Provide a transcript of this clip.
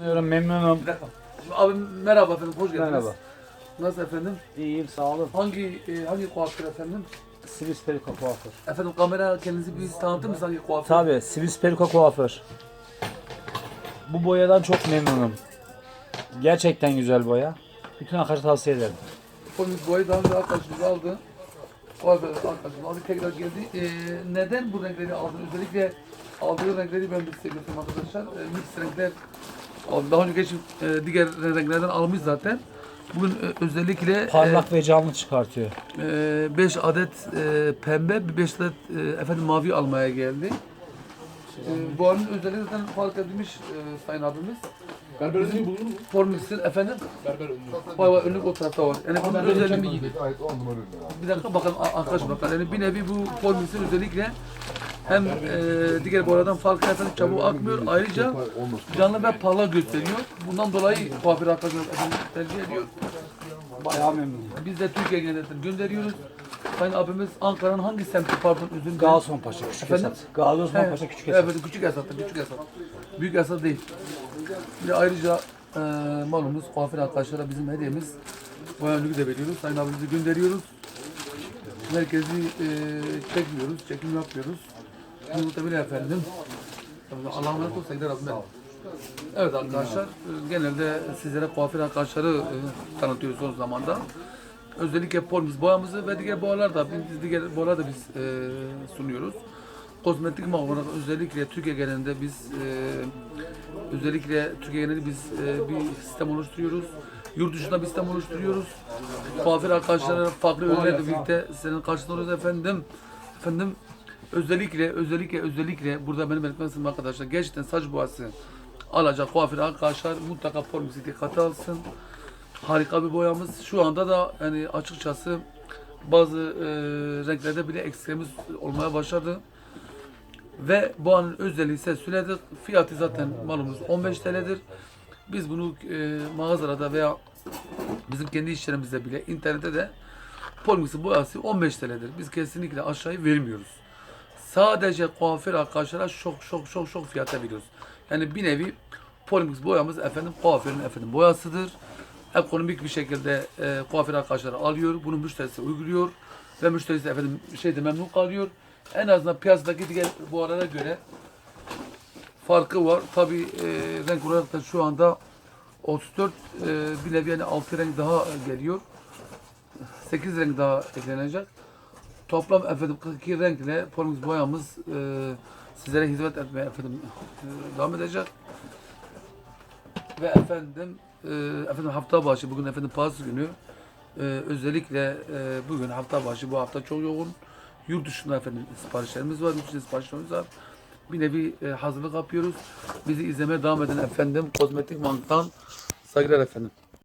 Memnunum, memnunum. Bir dakika. Abi merhaba efendim, hoş geldiniz. Merhaba. Nasıl efendim? İyiyim, sağ olun. Hangi e, hangi kuaför efendim? Sivis Periko kuaför. Efendim kamera kendinizi bir tanıtır mısınız hangi kuaför? Tabii, Sivis Periko kuaför. Bu boyadan çok memnunum. Gerçekten güzel boya. Bütün arkadaşlar tavsiye ederim. Polis boyu daha önce arkadaşımız aldı. Kuaför arkadaşımız aldı, tekrar geldi. E, neden bu renkleri aldın? Özellikle aldığı renkleri ben de size göstereyim arkadaşlar. E, mix renkler. Daha önce geçip e, diğer renklerden almış zaten. Bugün e, özellikle Parlak ve canlı çıkartıyor. 5 adet e, pembe, 5 adet e, efendim mavi almaya geldi. E, bu arının özelliği zaten fark edilmiş e, sayın abimiz. Berber önlüğü bulunur mu? Formülsün efendim. Berber önlüğü. Vay vay önlük o tarafta var. Yani bunun özelliği Ait 10 numara ürünler. bir dakika bakın arkadaş bakın. Yani bir nevi bu formülsün özellikle hem e, diğer boyadan farkı efendim çabuk akmıyor. Ayrıca canlı ve parlak gösteriyor. Bundan dolayı kuaför arkadaşlar tercih ediyor. Bayağı memnunum. Biz de Türkiye genelinde gönderiyoruz. Sayın abimiz Ankara'nın hangi semti pardon özür dilerim. Gazi Paşa küçük Efendim? Esat. Gazi Osman Evet, Paşa küçük Esat. Evet, küçük Esat'ta, küçük Esat. Büyük Esat değil. Bir de ayrıca e, malumuz kuaför arkadaşlara bizim hediyemiz. Önlüğü de veriyoruz. Sayın abimizi gönderiyoruz. Merkezi e, çekmiyoruz, çekim yapmıyoruz. Bile efendim. Allah'a emanet olsun. Gider Rabbim. Evet arkadaşlar, e, genelde sizlere kuaför arkadaşları e, tanıtıyoruz son zamanda. Özellikle polimiz boyamızı ve diğer boyalar da, diğer boyalar da biz e, sunuyoruz. Kozmetik olarak özellikle Türkiye genelinde biz e, özellikle Türkiye genelinde biz e, bir sistem oluşturuyoruz. Yurt dışında bir sistem oluşturuyoruz. Kuaför arkadaşlarla farklı ürünlerle birlikte senin karşısında oluyoruz efendim. Efendim özellikle özellikle özellikle burada benim belirtmek istediğim arkadaşlar gerçekten saç boyası alacak kuaför arkadaşlar mutlaka formülü dikkate alsın. Harika bir boyamız. Şu anda da yani açıkçası bazı e, renklerde bile ekstremiz olmaya başladı. Ve bu anın özelliği ise söyledik. Fiyatı zaten malumuz 15 TL'dir. Biz bunu e, mağazalarda veya bizim kendi işlerimizde bile internette de polmixin boyası 15 TL'dir. Biz kesinlikle aşağıya vermiyoruz. Sadece kuaför arkadaşlara çok çok çok çok fiyata veriyoruz. Yani bir nevi Polymix boyamız efendim kuaförün efendim boyasıdır. Ekonomik bir şekilde e, kuaför arkadaşlar alıyor. Bunu müşterisi uyguluyor. Ve müşterisi efendim şeyde memnun kalıyor. En azından piyasadaki diğer boyalara göre farkı var. Tabi e, renk olarak da şu anda 34 e, bir nevi yani 6 renk daha geliyor. 8 renk daha eklenecek. Toplam efendim 42 renkle Polymix boyamız e, sizlere hizmet etmeye efendim e, devam edecek. Ve efendim e, efendim hafta başı bugün efendim pazar günü e, özellikle e, bugün hafta başı bu hafta çok yoğun. Yurt dışında efendim siparişlerimiz var, yurt dışı siparişlerimiz var. Bir nevi e, hazırlık yapıyoruz. Bizi izlemeye devam eden efendim kozmetik banktan saygılar efendim.